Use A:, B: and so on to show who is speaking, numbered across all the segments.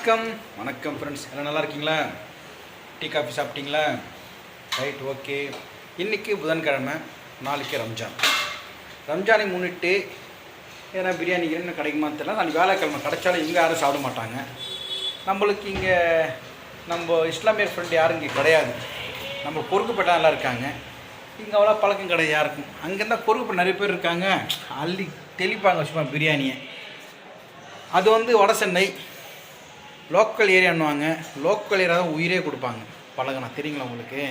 A: வணக்கம். வணக்கம் ஃப்ரெண்ட்ஸ் எல்லாம் நல்லா இருக்கீங்களா? டீ காஃபி சாப்பிட்டீங்களா? ரைட் ஓகே இன்றைக்கி புதன்கிழமை நாளைக்கு ரம்ஜான். ரம்ஜானை முன்னிட்டு ஏன்னா பிரியாணி என்ன கிடைக்குமா தெரியல. நாளைக்கு வேலைக்கிழமை கிடைச்சாலும் இங்கே யாரும் சாப்பிட மாட்டாங்க. நம்மளுக்கு இங்கே நம்ம இஸ்லாமிய ஃப்ரெண்ட் யாரும் இங்கே கிடையாது. நம்ம பொறுக்குப்பட்டாலாம் இருக்காங்க. இங்கே அவ்வளோ பழக்கம் கிடையாது யாருக்கும். அங்கேருந்தால் பொறுப்பு நிறைய பேர் இருக்காங்க. அள்ளி தெளிப்பாங்க சும்மா பிரியாணியை. அது வந்து வட சென்னை லோக்கல் ஏரியான்னுவாங்க லோக்கல் ஏரியா தான் உயிரே கொடுப்பாங்க. பழகினா. தெரியுங்களா உங்களுக்கு?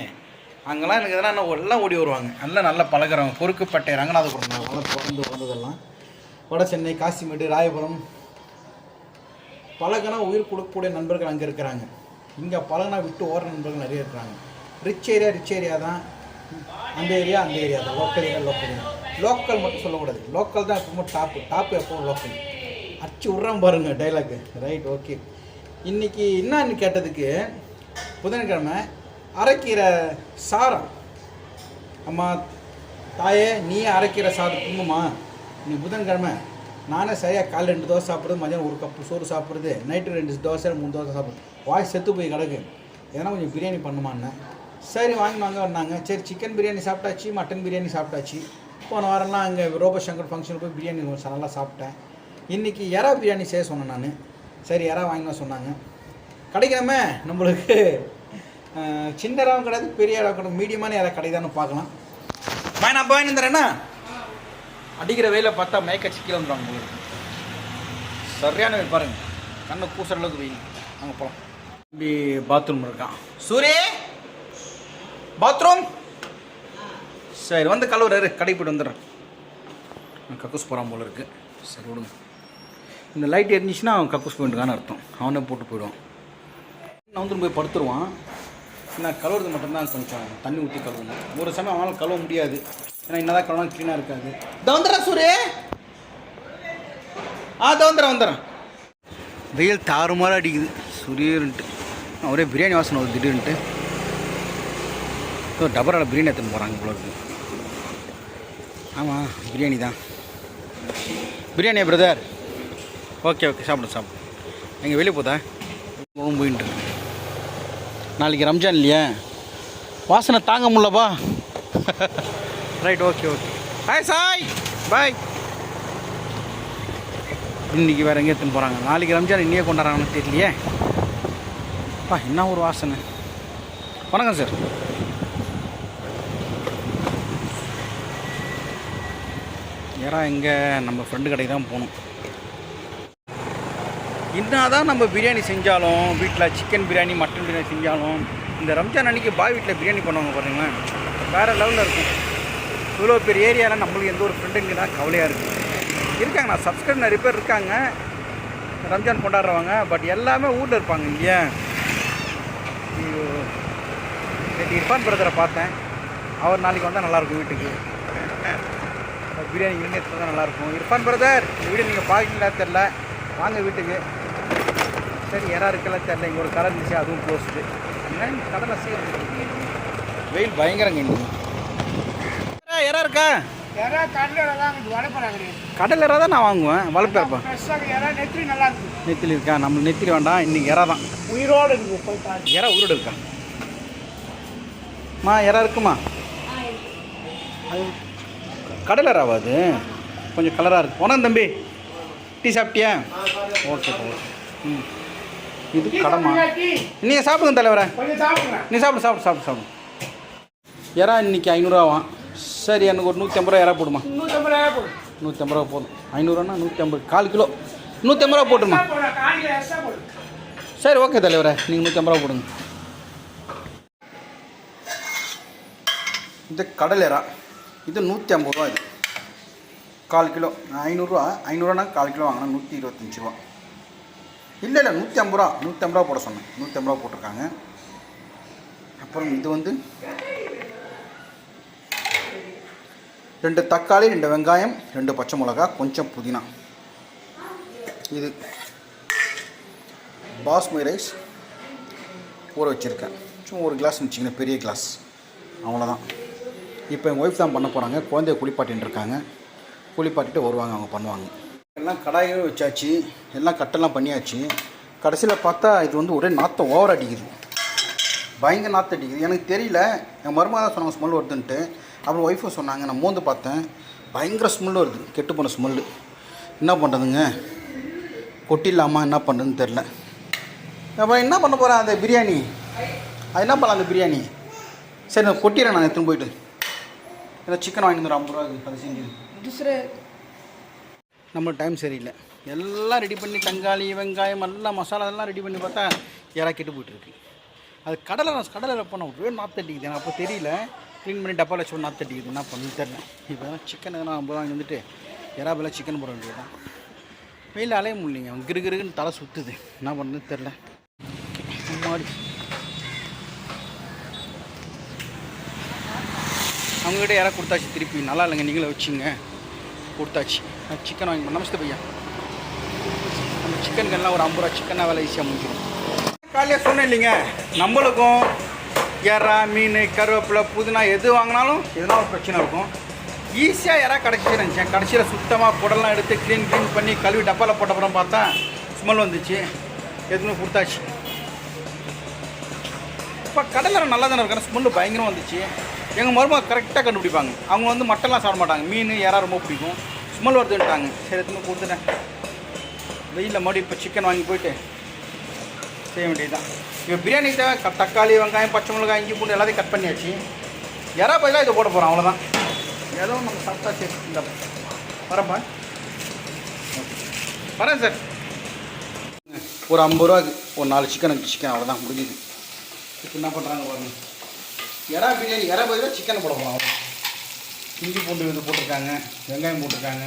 A: அங்கெல்லாம் எனக்கு எதனா என்ன எல்லாம் ஓடி வருவாங்க. நல்லா நல்லா பழகிறவங்க. பொறுக்குப்பட்டை ரங்கநாதபுரம் அதெல்லாம் பிறந்து வந்ததெல்லாம் வட சென்னை காசிமேடு ராயபுரம். பழகினா உயிர் கொடுக்கக்கூடிய நண்பர்கள் அங்கே இருக்கிறாங்க. இங்கே பழகினா விட்டு ஓர நண்பர்கள் நிறைய இருக்கிறாங்க. ரிச் ஏரியா ரிச் ஏரியா தான். அந்த ஏரியா அந்த ஏரியா தான். Local area local area local மட்டும் சொல்லக்கூடாது. லோக்கல் தான் எப்பவும் டாப்பு டாப்பு எப்பவும் லோக்கல் அடிச்சு விட்றோம் பாருங்கள் டைலாக்கு ரைட் ஓகே இன்றைக்கி என்னன்னு கேட்டதுக்கு புதன்கிழமை அரைக்கீரை சாரம் அம்மா தாயே நீ அரைக்கீரை சாதம் தூங்குமா நீ புதன்கிழமை. நானே சரியாக காலை ரெண்டு தோசை சாப்பிட்றது மதியானம் ஒரு கப்பு சோறு சாப்பிட்றது நைட்டு ரெண்டு தோசை மூணு தோசை சாப்பிட்றது. வாய் செத்து போய் கிடக்கு. எதனா கொஞ்சம் பிரியாணி பண்ணுமான்னு சரி வாங்கி வாங்க வந்தாங்க. சரி சிக்கன் பிரியாணி சாப்பிட்டாச்சு மட்டன் பிரியாணி சாப்பிட்டாச்சு. போன வாரம்லாம் அங்கே ரோபோ சங்கர் ஃபங்க்ஷனுக்கு போய் பிரியாணி நல்லா சாப்பிட்டேன். இன்றைக்கி எறா பிரியாணி செய்ய சொன்னேன் நான். சரி யாராவது வாங்கினா சொன்னாங்க. கிடைக்காம நம்மளுக்கு சின்ன இடம் கிடையாது பெரிய இடம் கிடையாது மீடியமான யாராவது கிடைக்குதான்னு பார்க்கலாம். வாங்க நான் போய் இருந்துறேன்னா அடிக்கிற வெயில பார்த்தா மயக்க சிக்கல வந்துடுவாங்க உங்களுக்கு சரியான வெயில் பாருங்க. கண்ணை கூசுற அளவுக்கு வெயில். அங்கே போகலாம் தம்பி பாத்ரூம் இருக்கான் சூரி பாத்ரூம் சரி வந்து கழுவுறாரு. கடைக்கு போய்ட்டு வந்துடுறேன். கக்கூஸ் போகிறான் போல இருக்குது சரி விடுங்க. இந்த லைட் எரிஞ்சிச்சுன்னா அவன் கக்கூஸ் போயிட்டுருக்கான்னு அர்த்தம். அவனே போட்டு போயிடுவான். நான் வந்து போய் படுத்துருவான். நான் கழுவுறது மட்டும்தான் கொஞ்சம் தண்ணி ஊற்றி கழுவணும். ஒரு சமயம் அவனால் கழுவ முடியாது. ஏன்னா என்னதான் கழுவலாம் க்ளீனாக இருக்காது. தவந்துடுறேன் சூரே. ஆ தவந்துடுறேன் வந்துடுறேன் வெயில் தாறுமாற அடிக்குது. சூரியன்ட்டு. ஒரே பிரியாணி வாசனை வருது திடீர்னுட்டு. ஸோ டபரால் பிரியாணி எடுத்துன்னு போகிறாங்க இவ்வளோ ஆமாம் பிரியாணி தான் பிரியாணியா பிரதர் ஓகே ஓகே சாப்பிடு சாப்பிடு. எங்கே வெளியே போதா? போயின்ட்டு இருக்கு. நாளைக்கு ரம்ஜான் இல்லையா? வாசனை தாங்க முடியலப்பா right okay okay hi Sai bye இன்னைக்கு வேறு எங்கே எடுத்துன்னு போகிறாங்க நாளைக்கு ரம்ஜான் இன்னையே கொண்டாடுறாங்கன்னு தெரியலையே. பா என்ன ஒரு வாசனை. வணக்கம் சார் ஏறா எங்கே நம்ம ஃப்ரெண்டு கடைக்கு தான் போகணும். என்னதான் நம்ம பிரியாணி செஞ்சாலும் வீட்டில் சிக்கன் பிரியாணி மட்டன் பிரியாணி செஞ்சாலும் இந்த ரம்ஜான் அன்னைக்கு பாய் வீட்டில் பிரியாணி பண்ணுவாங்க பாருங்களேன் வேறு லெவலில் இருக்கும். இவ்வளோ பெரிய ஏரியாவில் நம்மளுக்கு எந்த ஒரு ஃப்ரெண்டுங்க தான் கவலையாக இருக்குது இருக்காங்க நான் சப்ஸ்கிரைப் நிறைய பேர் இருக்காங்க. ரம்ஜான் கொண்டாடுறவங்க பட் எல்லாமே ஊரில் இருப்பாங்க இல்லையா ஐயோ. நேற்று இர்ஃபான் பிரதரை பார்த்தேன். அவர் நாளைக்கு வந்தால் நல்லாயிருக்கும் வீட்டுக்கு. பிரியாணி இங்கே தான் நல்லாயிருக்கும் இர்ஃபான் பிரதர் இந்த நீங்கள் பார்க்கலா தெரில வாங்க வீட்டுக்கு. சரி யாரா இருக்கலாம் தெரில இங்கே ஒரு கடை இருந்துச்சு அதுவும் க்ளோஸ்டு கடலை சீக்கிரம் வெயில் பயங்கரங்க யாரா இருக்கா? கடல் இறா தான் நான் வாங்குவேன்
B: நல்லா இருக்குது
A: நெத்திலி இருக்கா? நம்ம நெத்திலி வேண்டாம் இன்னைக்கு இறா தான்.
B: உயிரோடு இருக்குது
A: இறா உருடு இருக்கா? மா இறா இருக்குமா? அது கடல் இறாவா அது? கொஞ்சம் கலராக இருக்கு. போனா தம்பி டீ சாப்பிட்டியா? ஓகே ஓகே ம். இது கடமா? நீங்கள் சாப்பிடுங்க தலைவரே. நீ சாப்பிடு சாப்பிடு சாப்பிடு சாப்பிடு. இறா இன்னைக்கு ஐநூறுரூவாவாம் சரி எனக்கு ஒரு நூற்றி ஐம்பது ரூபா இறா போடுமா?
B: போடு
A: நூற்றி ஐம்பது ரூபா போதும். ஐநூறுரூவா நூற்றி ஐம்பது கால் கிலோ. நூற்றி ஐம்பது ரூபா போட்டுமா? சரி ஓகே தலைவரே. நீங்கள் நூற்றி ஐம்பது ரூபா போடுங்க. இது கடல் இறா இது நூற்றி ஐம்பது ரூபா இது. கால் கிலோ. ஐநூறுரூவா ஐநூறுரூவானா கால் கிலோ வாங்கினா நூற்றி இருபத்தஞ்சி ரூபா. இல்லை இல்லை நூற்றி ஐம்பது ரூபா நூற்றி ஐம்பது ரூபா போட சொன்னேன். நூற்றி ஐம்பது ரூபா போட்டிருக்காங்க. அப்புறம் இது வந்து ரெண்டு தக்காளி ரெண்டு வெங்காயம் ரெண்டு பச்சை மிளகா கொஞ்சம் புதினா. இது பாஸ்மதி ரைஸ் ஊற வச்சுருக்கேன். சும்மா ஒரு கிளாஸ் வச்சுக்கணும் பெரிய கிளாஸ் அவ்வளோதான் இப்போ எங்கள் ஒய்ஃப் தான் பண்ண போகிறாங்க குழந்தைய குளிப்பாட்டின்னு இருக்காங்க. குளிப்பாட்டிட்டு வருவாங்க அவங்க பண்ணுவாங்க. எல்லாம் கடாயும் வச்சாச்சு. எல்லாம் கட்டெல்லாம் பண்ணியாச்சு. கடைசியில் பார்த்தா இது வந்து ஒரே நாற்றம் ஓவர் அடிக்குது. பயங்கர நாற்றம் அடிக்குது. எனக்கு தெரியல. என் மருமக தான் சொன்னாங்க ஸ்மெல் வருதுன்ட்டு அப்புறம் ஒய்ஃபும் சொன்னாங்க நான் மூந்து பார்த்தேன். பயங்கர ஸ்மெல் வருது. கெட்டு போன ஸ்மெல்லு என்ன பண்ணுறதுங்க கொட்டிடலாமா? என்ன பண்ணுறதுன்னு தெரில அப்புறம் என்ன பண்ண போகிறேன் அந்த பிரியாணி? அது என்ன பண்ணலாம் அந்த பிரியாணி? சரி நான் கொட்டிடுறேன் நான் எடுத்துன்னு போயிட்டு. ஏன்னா சிக்கன் வாங்கிட்டு வந்து ஐம்பது ரூபா அது
C: செஞ்சு.
A: நம்ம டைம் சரியில்லை. எல்லாம் ரெடி பண்ணி தங்காளி வெங்காயம் எல்லாம் மசாலா எல்லாம் ரெடி பண்ணி பார்த்தா இறா கெட்டு போயிட்டுருக்கு. அது கடலை கடலை போனால் ஒரே நாற்று அடிக்குது. எனக்கு அப்போ தெரியல. க்ளீன் பண்ணி டப்பாவில் வச்சு நாற்று அடிக்குது. என்ன பண்ணு தெரியல இப்போ சிக்கன் எதனா ஐம்பது வாங்கி வந்துட்டு இறா பதிலாக சிக்கன் போட வேண்டியதுதான். வெயில் அலைய முடியலைங்க. அவன் கிரு கிருக்குன்னு தலை சுற்றுது என்ன பண்ணுறது தெரில மாடி அவங்ககிட்ட யாராவது கொடுத்தாச்சு திருப்பி. நல்லா இல்லைங்க. நீங்களே வச்சுங்க. கொடுத்தாச்சு. சிக்கன் வாங்கி நமஸ்தே பையா. நம்ம சிக்கனுக்கெல்லாம் ஒரு ஐம்பது ரூபா சிக்கனாக விலை ஈஸியாக முடிஞ்சிடும். காலையில் சொன்னேன் இல்லைங்க. நம்மளுக்கும் எறா மீன் கருவேப்பிலை புதினா எது வாங்கினாலும் எதுனா ஒரு பிரச்சனை இருக்கும். ஈஸியாக யாராவது கிடச்சி கடைசியில் சுத்தமாக குடலாம் எடுத்து க்ளீன் க்ளீன் பண்ணி கழுவி டப்பாவில் போட்டப்புறம் பார்த்தா ஸ்மெல் வந்துச்சு. எதுவுமே கொடுத்தாச்சு. இப்போ கடலில் நல்லா தானே இருக்கிற ஸ்மெல்லு பயங்கரமாக வந்துச்சு. எங்கள் மருமக கரெக்டாக கண்டுபிடிப்பாங்க. அவங்க வந்து மட்டன்லாம் சாப்பிட மாட்டாங்க. மீன் யாராக ரொம்ப பிடிக்கும். ஸ்மெல் வருதுன்ட்டாங்க சரி எடுத்துன்னு கொடுத்துட்டேன். வெயிலில் மறுபடியும் இப்போ சிக்கன் வாங்கி போயிட்டு செய்ய வேண்டியதுதான். இப்போ பிரியாணி தேவை தக்காளி வெங்காயம் பச்சை மிளகாய் இஞ்சி பூண்டு எல்லாத்தையும் கட் பண்ணியாச்சு. யாரா பதிலாக இதை போட போகிறோம் அவ்வளோதான் ஏதோ நம்ம சாப்பிட்டா சரி. இந்த வரப்பா வரேன் சார். ஒரு ஐம்பது ரூபாய்க்கு ஒரு நாலு சிக்கன் சிக்கன் அவ்வளோதான் முடிஞ்சுது. இப்போ என்ன பண்ணுறாங்க பாருங்க. எறா பிரியாணி எறா பதிலாக சிக்கன் போட போகிறோம் அவ்வளோ இஞ்சி பூண்டு இது போட்டிருக்காங்க வெங்காயம் போட்டிருக்காங்க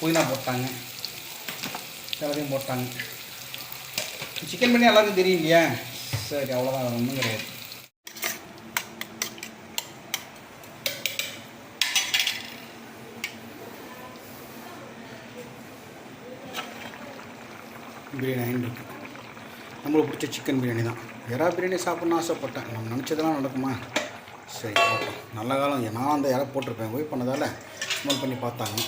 A: புதினா போட்டாங்க எல்லாத்தையும் போட்டாங்க. சிக்கன் பண்ணி எல்லாருக்கும் தெரியும் இல்லையா? சரி அவ்வளோதான் வேறு ஒன்றும் கிடையாது. பிரியாணி ஆகிட்டு நம்மளுக்கு பிடிச்ச சிக்கன் பிரியாணி தான். எறா பிரியாணி சாப்பிட்ணுன்னு ஆசைப்பட்டேன். நம்ம நினச்சதெல்லாம் நடக்குமா? சரி ஓகே நல்ல காலம். நான் அந்த இறை போட்டிருப்பேன். போய் பண்ணதால் ஸ்மெல் பண்ணி பார்த்தாங்க.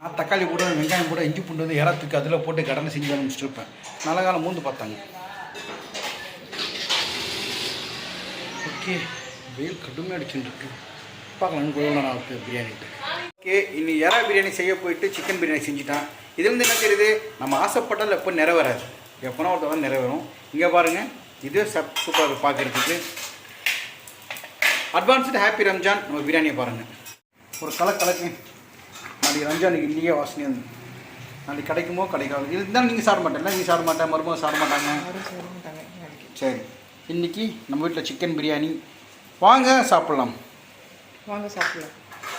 A: நான் தக்காளி கூட வெங்காயம் கூட இஞ்சி பூண்டு வந்து இறா தூக்கி அதில் போட்டு கடனை செஞ்சு ஆரம்பிச்சிருப்பேன் நல்ல காலம் மூந்து பார்த்தாங்க. ஓகே வெயில் கடுமையாக அடிச்சுட்டு இருக்கு பார்க்கலாம் இன்னும் நான் பிரியாணிட்டு ஓகே இனி இறா பிரியாணி செய்ய போயிட்டு சிக்கன் பிரியாணி செஞ்சுட்டான். இது வந்து என்ன தெரியுது? நம்ம ஆசைப்பட்டால் எப்போ நிறைவேறாது. எப்போனா ஒரு தடவை நிறைவேறும். இங்கே பாருங்கள் இது சப் சூப்பராக பார்க்குறதுக்கு அட்வான்ஸ்டு ஹாப்பி ரம்ஜான் நம்ம பிரியாணியை பாருங்கள் ஒரு கலை கலக்கு. நாளைக்கு ரம்ஜானுக்கு இல்லையே வாசனை வந்து. நாளைக்கு கிடைக்குமோ கிடைக்காது. இதுதான் நீங்கள் சாப்பிட மாட்டேன்ல நீங்கள் சாப்பிட மாட்டேன். மருமகம் சாப்பிட மாட்டாங்க. சரி. இன்னைக்கு நம்ம வீட்டில் சிக்கன் பிரியாணி. வாங்க சாப்பிட்லாம்.
C: வாங்க சாப்பிட்லாம்.